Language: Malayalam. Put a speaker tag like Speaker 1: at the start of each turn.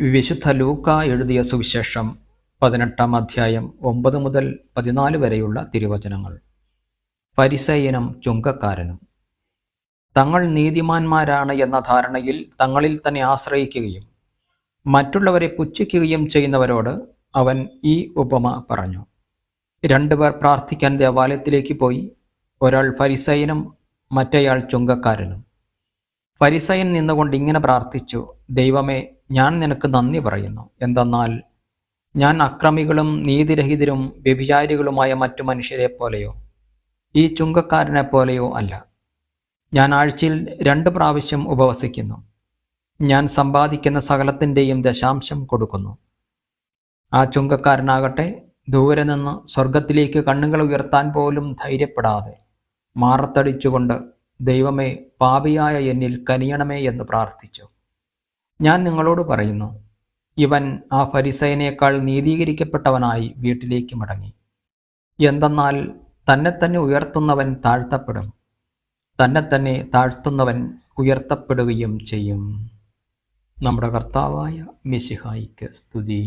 Speaker 1: വിശുദ്ധ ലൂക്ക എഴുതിയ സുവിശേഷം പതിനെട്ടാം അധ്യായം ഒമ്പത് മുതൽ പതിനാല് വരെയുള്ള തിരുവചനങ്ങൾ. പരിസയനും ചുങ്കക്കാരനും. തങ്ങൾ നീതിമാന്മാരാണ് എന്ന ധാരണയിൽ തങ്ങളിൽ തന്നെ ആശ്രയിക്കുകയും മറ്റുള്ളവരെ പുച്ഛിക്കുകയും ചെയ്യുന്നവരോട് അവൻ ഈ ഉപമ പറഞ്ഞു. രണ്ടുപേർ പ്രാർത്ഥിക്കാൻ ദേവാലയത്തിലേക്ക് പോയി. ഒരാൾ ഫരിസയനും മറ്റേയാൾ ചുങ്കക്കാരനും. പരിസയൻ നിന്നുകൊണ്ട് ഇങ്ങനെ പ്രാർത്ഥിച്ചു ദൈവമേ ഞാൻ നിനക്ക് നന്ദി പറയുന്നു. എന്തെന്നാൽ ഞാൻ അക്രമികളും നീതിരഹിതരും വ്യഭിചാരികളുമായ മറ്റു മനുഷ്യരെ പോലെയോ ഈ ചുങ്കക്കാരനെ പോലെയോ അല്ല. ഞാൻ ആഴ്ചയിൽ രണ്ട് പ്രാവശ്യം ഉപവസിക്കുന്നു. ഞാൻ സമ്പാദിക്കുന്ന സകലത്തിന്റെയും ദശാംശം കൊടുക്കുന്നു. ആ ചുങ്കക്കാരനാകട്ടെ ദൂരെ നിന്ന് സ്വർഗത്തിലേക്ക് കണ്ണുകൾ ഉയർത്താൻ പോലും ധൈര്യപ്പെടാതെ മാറത്തടിച്ചുകൊണ്ട് ദൈവമേ പാപിയായ എന്നിൽ കനിയണമേ എന്ന് പ്രാർത്ഥിച്ചു. ഞാൻ നിങ്ങളോട് പറയുന്നു ഇവൻ ആ ഫരിസയനേക്കാൾ നീതീകരിക്കപ്പെട്ടവനായി വീട്ടിലേക്ക് മടങ്ങി. എന്തെന്നാൽ തന്നെ തന്നെ ഉയർത്തുന്നവൻ താഴ്ത്തപ്പെടും തന്നെ തന്നെ താഴ്ത്തുന്നവൻ ഉയർത്തപ്പെടുകയും ചെയ്യും. നമ്മുടെ കർത്താവായ മിശിഹായിക്ക് സ്തുതി.